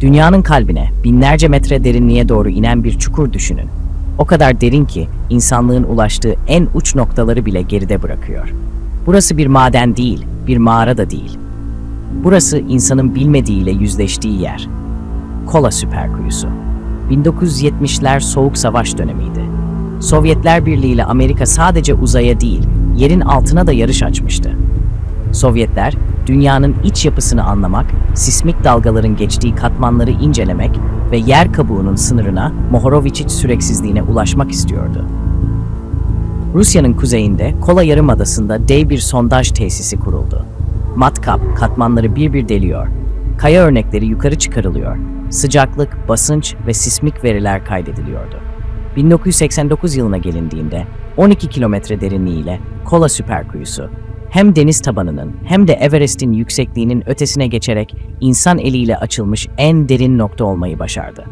Dünyanın kalbine binlerce metre derinliğe doğru inen bir çukur düşünün. O kadar derin ki insanlığın ulaştığı en uç noktaları bile geride bırakıyor. Burası bir maden değil, bir mağara da değil. Burası insanın bilmediğiyle yüzleştiği yer. Kola Süperkuyusu. 1970'ler Soğuk Savaş dönemiydi. Sovyetler Birliği ile Amerika sadece uzaya değil, yerin altına da yarış açmıştı. Sovyetler, dünyanın iç yapısını anlamak, sismik dalgaların geçtiği katmanları incelemek ve yer kabuğunun sınırına, Mohorovičić süreksizliğine ulaşmak istiyordu. Rusya'nın kuzeyinde Kola Yarımadası'nda dev bir sondaj tesisi kuruldu. Matkap katmanları bir bir deliyor. Kaya örnekleri yukarı çıkarılıyor. Sıcaklık, basınç ve sismik veriler kaydediliyordu. 1989 yılına gelindiğinde 12 kilometre derinliğiyle Kola Süperkuyusu hem deniz tabanının hem de Everest'in yüksekliğinin ötesine geçerek insan eliyle açılmış en derin nokta olmayı başardı.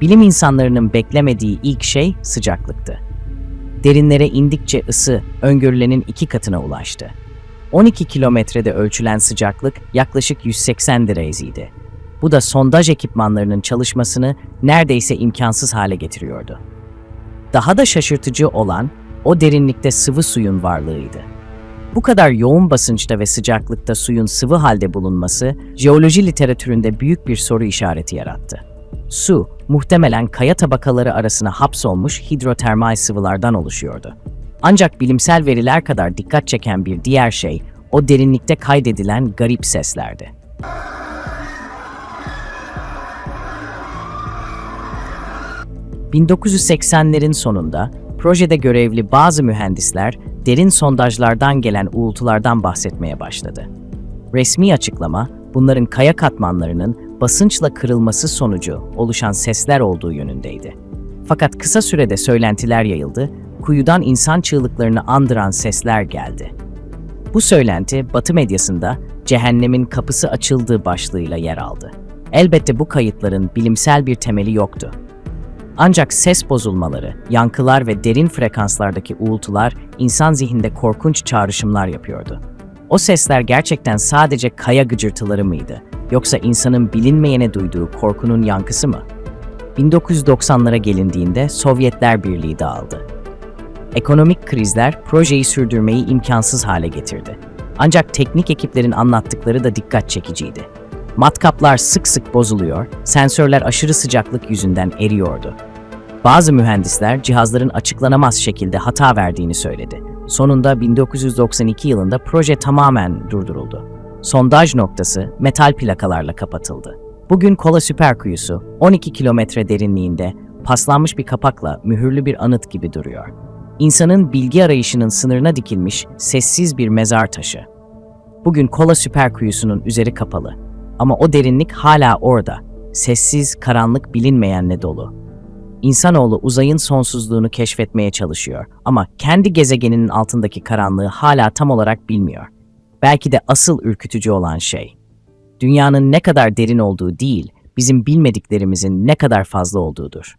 Bilim insanlarının beklemediği ilk şey sıcaklıktı. Derinlere indikçe ısı öngörülenin iki katına ulaştı. 12 kilometrede ölçülen sıcaklık yaklaşık 180 dereceydi. Bu da sondaj ekipmanlarının çalışmasını neredeyse imkansız hale getiriyordu. Daha da şaşırtıcı olan o derinlikte sıvı suyun varlığıydı. Bu kadar yoğun basınçta ve sıcaklıkta suyun sıvı halde bulunması jeoloji literatüründe büyük bir soru işareti yarattı. Su, muhtemelen kaya tabakaları arasına hapsolmuş hidrotermal sıvılardan oluşuyordu. Ancak bilimsel veriler kadar dikkat çeken bir diğer şey, o derinlikte kaydedilen garip seslerdi. ...1980'lerin sonunda projede görevli bazı mühendisler derin sondajlardan gelen uğultulardan bahsetmeye başladı. Resmi açıklama, bunların kaya katmanlarının basınçla kırılması sonucu oluşan sesler olduğu yönündeydi. Fakat kısa sürede söylentiler yayıldı, kuyudan insan çığlıklarını andıran sesler geldi. Bu söylenti Batı medyasında cehennemin kapısı açıldığı başlığıyla yer aldı. Elbette bu kayıtların bilimsel bir temeli yoktu. Ancak ses bozulmaları, yankılar ve derin frekanslardaki uğultular insan zihninde korkunç çağrışımlar yapıyordu. O sesler gerçekten sadece kaya gıcırtıları mıydı? Yoksa insanın bilinmeyene duyduğu korkunun yankısı mı? 1990'lara gelindiğinde Sovyetler Birliği dağıldı. Ekonomik krizler projeyi sürdürmeyi imkansız hale getirdi. Ancak teknik ekiplerin anlattıkları da dikkat çekiciydi. Matkaplar sık sık bozuluyor, sensörler aşırı sıcaklık yüzünden eriyordu. Bazı mühendisler cihazların açıklanamaz şekilde hata verdiğini söyledi. Sonunda 1992 yılında proje tamamen durduruldu. Sondaj noktası metal plakalarla kapatıldı. Bugün Kola Süperkuyusu 12 kilometre derinliğinde paslanmış bir kapakla mühürlü bir anıt gibi duruyor. İnsanın bilgi arayışının sınırına dikilmiş sessiz bir mezar taşı. Bugün Kola Süperkuyusu'nun üzeri kapalı ama o derinlik hala orada. Sessiz, karanlık, bilinmeyenle dolu. İnsanoğlu uzayın sonsuzluğunu keşfetmeye çalışıyor ama kendi gezegeninin altındaki karanlığı hala tam olarak bilmiyor. Belki de asıl ürkütücü olan şey, dünyanın ne kadar derin olduğu değil, bizim bilmediklerimizin ne kadar fazla olduğudur.